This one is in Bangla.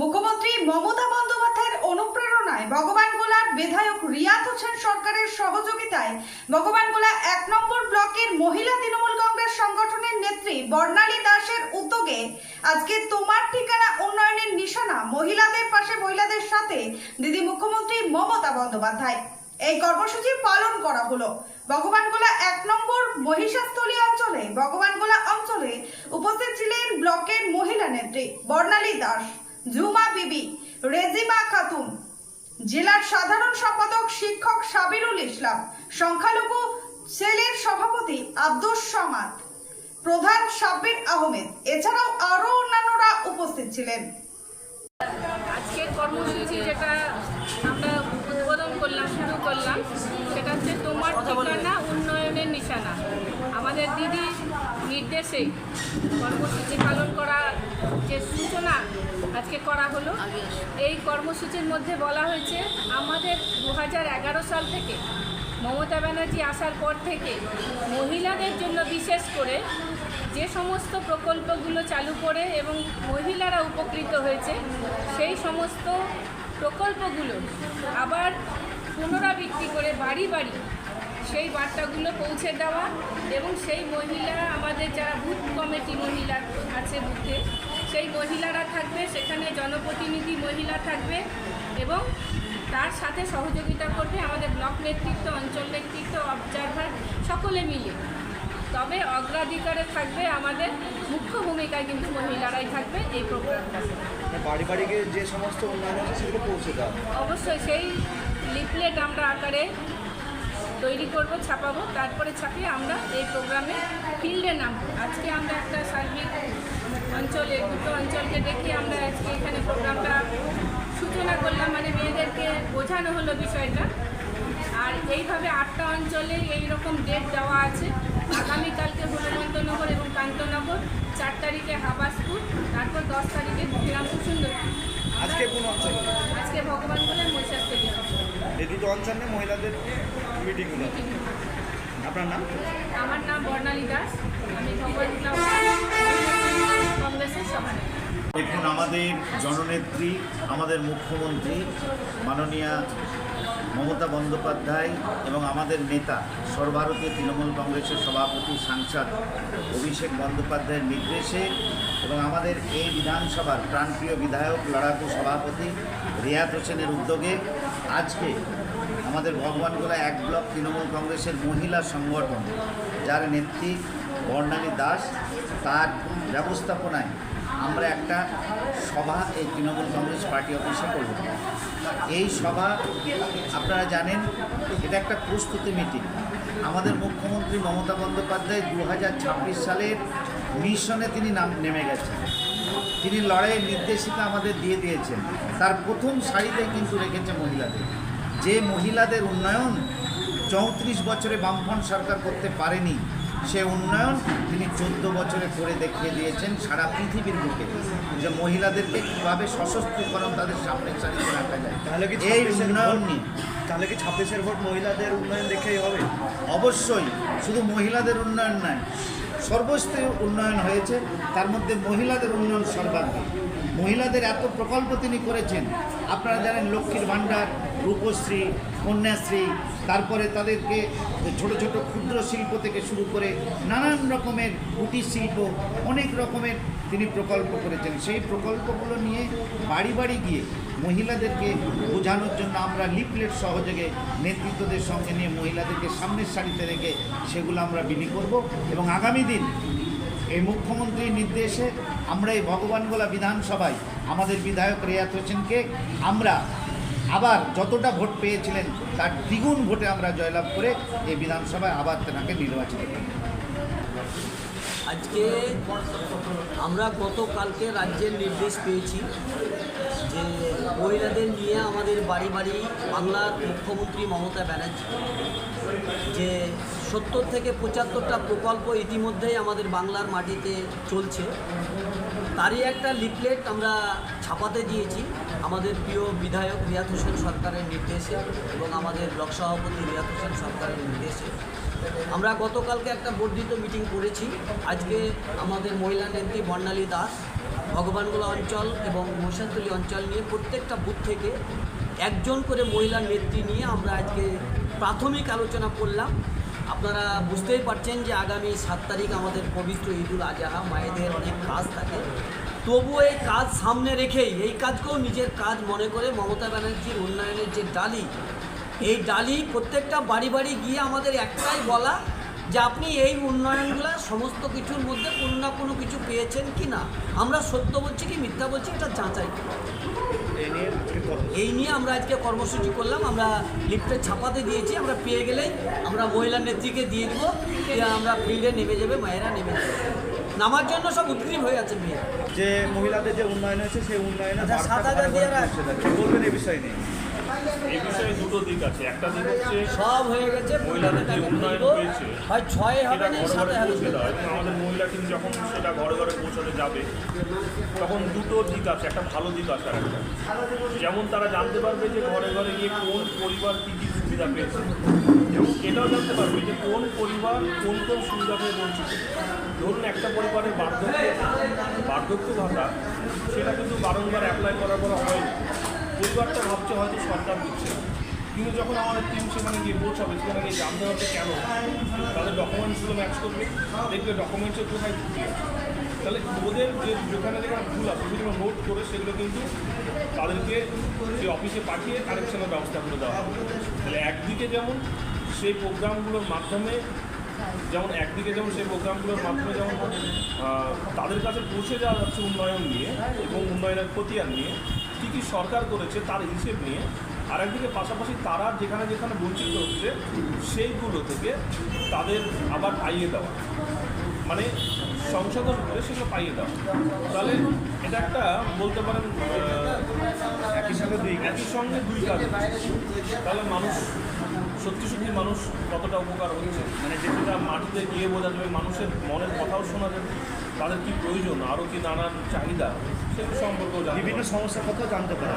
মুখ্যমন্ত্রী মমতা বন্দ্যোপাধ্যায়ের অনুপ্রেরণায় ভগবানগোলার বিধায়ক রিয়াত হোসেন সরকারের সহযোগিতায় ভগবানগোলা এক নম্বর ব্লকের মহিলা তৃণমূল কংগ্রেস সংগঠনের নেত্রী বর্ণালী দাসের উদ্যোগে আজকে তোমার ঠিকানা উন্নয়নের নিশানা মহিলাদের পাশে মহিলাদের সাথে দিদি মুখ্যমন্ত্রী মমতা বন্দ্যোপাধ্যায়। এই কর্মসূচি পালন করা হলো। ভগবানগোলা এক নম্বর মহিষাস্থলী অঞ্চলে ভগবানগোলা অঞ্চলে উপস্থিত ছিলেন ব্লকের মহিলা নেত্রী বর্ণালী দাস। ঝুমা বিবি, রেজিমা খাতুন, জেলার সাধারণ সম্পাদক শিক্ষক সাবিরুল ইসলাম, সংখ্যালঘু সেলের সভাপতি আব্দুস সামাদ, প্রধান সাব্বির আহমেদ, এছাড়াও আরও অন্যান্যরা উপস্থিত ছিলেন। আজকের কর্মসূচি যেটা আমরা উদ্বোধন করলাম, শুরু করলাম, সেটা হচ্ছে তোমার ঠিকানা, উন্নয়নের নিশানা। আমাদের দিদি নির্দেশে কর্মসূচি পালন করা যে সূচনা আজকে করা হলো এই কর্মসূচির মধ্যে বলা হয়েছে আমাদের দু হাজার এগারো সাল থেকে মমতা ব্যানার্জি আসার পর থেকে মহিলাদের জন্য বিশেষ করে যে সমস্ত প্রকল্পগুলো চালু করে এবং মহিলারা উপকৃত হয়েছে সেই সমস্ত প্রকল্পগুলো আবার পুনরাবৃত্তি করে বাড়ি বাড়ি সেই বার্তাগুলো পৌঁছে দেওয়া এবং সেই মহিলা আমাদের যারা বুথ কমিটি মহিলা আছে বুথে সেই মহিলারা থাকবে সেখানে জনপ্রতিনিধি মহিলা থাকবে এবং তার সাথে সহযোগিতা করবে আমাদের ব্লক নেতৃত্ব অঞ্চল নেতৃত্ব অবজারভার সকলে মিলে। তবে অগ্রাধিকারে থাকবে আমাদের মুখ্য ভূমিকায় কিন্তু মহিলারাই থাকবে এই প্রোগ্রামটাতে বাড়ি বাড়ি গিয়ে যে সমস্ত উন্নয়ন আছে সেগুলো পৌঁছে দেওয়া অবশ্যই সেই লিফলেট আমরা আকারে তৈরি করব, ছাপাবো। তারপরে ছাপিয়ে আমরা এই প্রোগ্রামে ফিল্ডে নামবো। আজকে আমরা একটা সার্বিক অঞ্চলে, দুটো অঞ্চলকে দেখে আমরা আজকে এখানে প্রোগ্রামটা সূচনা করলাম। মানে মেয়েদেরকে বোঝানো হলো বিষয়টা। আর এইভাবে আটটা অঞ্চলে এই রকম ডেট দেওয়া আছে। আগামীকালকে হনুমন্তনগর এবং কান্তনগর, চার তারিখে হাবাসপুর, তারপর দশ তারিখে শ্রীরামপুর সুন্দর আজকে কোন অঞ্চল আজকে ভগবান বলে মহিষাস্থলী এই দুটো অঞ্চল মহিলাদের মিটিংগুলো আপনার নাম? আমার নাম বর্ণালী দাস। আমি কংগ্রেসের সভাপতি। দেখুন, আমাদের জননেত্রী, আমাদের মুখ্যমন্ত্রী, মাননীয়া মমতা বন্দ্যোপাধ্যায় এবং আমাদের নেতা, সর্বভারতীয় তৃণমূল কংগ্রেসের সভাপতি, সাংসদ অভিষেক বন্দ্যোপাধ্যায়ের নির্দেশে এবং আমাদের এই বিধানসভার প্রাণপ্রিয় বিধায়ক, লড়াকু সভাপতি রিয়াত হোসেনের উদ্যোগে আজকে আমাদের ভগবানগোলা এক ব্লক তৃণমূল কংগ্রেসের মহিলা সংগঠন, যার নেত্রী বর্ণালী দাস, তার ব্যবস্থাপনায় আমরা একটা সভা এই তৃণমূল কংগ্রেস পার্টি অফিসে করব। এই সভা, আপনারা জানেন, এটা একটা প্রস্তুতি মিটিং। আমাদের মুখ্যমন্ত্রী মমতা বন্দ্যোপাধ্যায় দু হাজার ছাব্বিশ সালের মিশনে তিনি নাম, নেমে গেছেন। তিনি লড়াইয়ের নির্দেশিকা আমাদের দিয়ে দিয়েছেন। তার প্রথম সারিতে কিন্তু রেখেছে মহিলাদের। যে মহিলাদের উন্নয়ন চৌত্রিশ বছরে বামফ্রন্ট সরকার করতে পারেনি, সে উন্নয়ন তিনি চোদ্দ বছরে করে দেখিয়ে দিয়েছেন সারা পৃথিবীর বুকে যে মহিলাদেরকে কীভাবে সশস্ত্রীকরণ তাদের সামনে চালিয়ে রাখা যায়। তাহলে কি এই 26 উন্নয়ন নিয়ে। তাহলে কি ছাব্বিশের ভোট মহিলাদের উন্নয়ন দেখেই হবে? অবশ্যই শুধু মহিলাদের উন্নয়ন নয় সর্বস্তরীয় উন্নয়ন হয়েছে, তার মধ্যে মহিলাদের উন্নয়ন সর্বাধিক। মহিলাদের এত প্রকল্প তিনি করেছেন, আপনারা জানেন লক্ষ্মীর ভাণ্ডার, রূপশ্রী, কন্যাশ্রী, তারপরে তাদেরকে ছোট ছোট ক্ষুদ্র শিল্প থেকে শুরু করে নানান রকমের কুটির শিল্প, অনেক রকমের তিনি প্রকল্প করেছেন। সেই প্রকল্পগুলো নিয়ে বাড়ি বাড়ি গিয়ে মহিলাদেরকে বোঝানোর জন্য আমরা লিফলেট সহযোগে নেতৃত্বদের সঙ্গে নিয়ে মহিলাদেরকে সামনের সারিতে রেখে সেগুলো আমরা বিলি করব এবং আগামী দিন এই মুখ্যমন্ত্রীর নির্দেশে আমরা এই ভগবানগোলা বিধানসভায় আমাদের বিধায়ক রেয়াত হোসেনকে আমরা আবার যতটা ভোট পেয়েছিলেন তার দ্বিগুণ ভোটে আমরা জয়লাভ করে এই বিধানসভায় আবার তেনাকে নির্বাচিত করি আজকে আমরা গতকালকে রাজ্যের নির্দেশ পেয়েছি যে মহিলাদের নিয়ে আমাদের বাড়ি বাড়ি বাংলার মুখ্যমন্ত্রী মমতা ব্যানার্জি, যে সত্তর থেকে পঁচাত্তরটা প্রকল্প ইতিমধ্যেই আমাদের বাংলার মাটিতে চলছে। তারই একটা লিফলেট আমরা ছাপাতে দিয়েছি আমাদের প্রিয় বিধায়ক রিয়াত হোসেন সরকারের নির্দেশে এবং আমাদের ব্লক সভাপতি রিয়াত হোসেন সরকারের নির্দেশে। আমরা গতকালকে একটা বর্ধিত মিটিং করেছি। আজকে আমাদের মহিলা নেত্রী বর্ণালী দাস, ভগবানগোলা অঞ্চল এবং মহিষাতলি অঞ্চল নিয়ে প্রত্যেকটা বুথ থেকে একজন করে মহিলা নেত্রী নিয়ে আমরা আজকে প্রাথমিক আলোচনা করলাম। আপনারা বুঝতেই পারছেন যে আগামী সাত তারিখ আমাদের পবিত্র ঈদুল আজহা, মায়েদের অনেক কাজ থাকে। তবুও এই কাজ সামনে রেখেই, এই কাজকেও নিজের কাজ মনে করে মমতা ব্যানার্জির উন্নয়নের যে ডালি এই ডালি প্রত্যেকটা বাড়ি বাড়ি গিয়ে আমাদের একটাই বলা যে আপনি এই উন্নয়নগুলো সমস্ত কিছুর মধ্যে কোনো না কোনো কিছু পেয়েছেন কি না? আমরা সত্য বলছি কি মিথ্যা বলছি এটা যাচাই এই নিয়ে আমরা আজকে কর্মসূচি করলাম আমরা লিফটে ছাপাতে দিয়েছি আমরা পেয়ে গেলেই আমরা মহিলা নেত্রীকে দিয়ে দেবো আমরা ফিল্ডে নেমে যাবে মায়েরা নেমে যাবে। নামার জন্য সব উদ্গ্রীব হয়ে আছে মেয়ে। যে মহিলাদের যে উন্নয়ন হয়েছে সেই উন্নয়নে আচ্ছা, সাত হাজার। বলবেন এই বিষয় নিয়ে? এই বিষয়ে দুটো দিক আছে। একটা দিক হচ্ছে সব হয়ে গেছে মহিলাদের যে উন্নয়ন হয়েছে, হয় ছয় হবে না সাথে হবে আমাদের মহিলা টিম যখন সেটা ঘরে ঘরে পৌঁছাতে যাবে তখন দুটো দিক আছে একটা ভালো দিক আছে আর একটা। যেমন তারা জানতে পারবে যে ঘরে ঘরে গিয়ে কোন পরিবার কী কী সুবিধা পেয়েছে। এবং এটাও জানতে পারবে যে কোন পরিবার কোন কোন সুবিধা পেয়ে বঞ্চিত। ধরুন একটা পরিবারের বার্ধক্য বার্ধক্য ভাতা সেটা কিন্তু বারংবার অ্যাপ্লাই করার পর হয়নি। পরিবারটা ভাবছে হয়তো সরকার দিচ্ছে। কিন্তু যখন আমাদের টিম সেখানে গিয়ে পৌঁছাবে, সেখানে গিয়ে জানতে হবে কেন তাদের ডকুমেন্টসগুলো ম্যাচ করবে, দেখবে ডকুমেন্টসের কোথায় আছে। তাহলে ওদের যে যেখানে যেখানে ভুল আছে সেগুলো নোট করে সেগুলো কিন্তু তাদেরকে যে অফিসে পাঠিয়ে কারেকশনের ব্যবস্থা করে দেওয়া হবে। তাহলে একদিকে যেমন সেই প্রোগ্রামগুলোর মাধ্যমে, যেমন একদিকে যেমন সেই প্রোগ্রামগুলোর মাধ্যমে যেমন তাদের কাছে পৌঁছে যাওয়া যাচ্ছে উন্নয়ন নিয়ে এবং উন্নয়নের খতিয়ান নিয়ে কী কী সরকার করেছে তার হিসেব নিয়ে আর একদিকে পাশাপাশি তারা যেখানে যেখানে বঞ্চিত হচ্ছে সেইগুলো থেকে তাদের আবার পাইয়ে দেওয়া। মানে সংশোধন করে সেগুলো পাইয়ে দেওয়া। তাহলে এটা একটা বলতে পারেন একই সঙ্গে দুই একই সঙ্গে দুই কাজ তাহলে মানুষ সত্যি সত্যি মানুষ কতটা উপকার হচ্ছে? মানে যেটা মাটিতে গিয়ে বোঝা যাবে মানুষের মনের কথাও শোনা যাবে। তাদের কি প্রয়োজন? আরও কি নানান চাহিদা? সেগুলো সম্পর্কেও বিভিন্ন সমস্যার কথা জানতে পারা।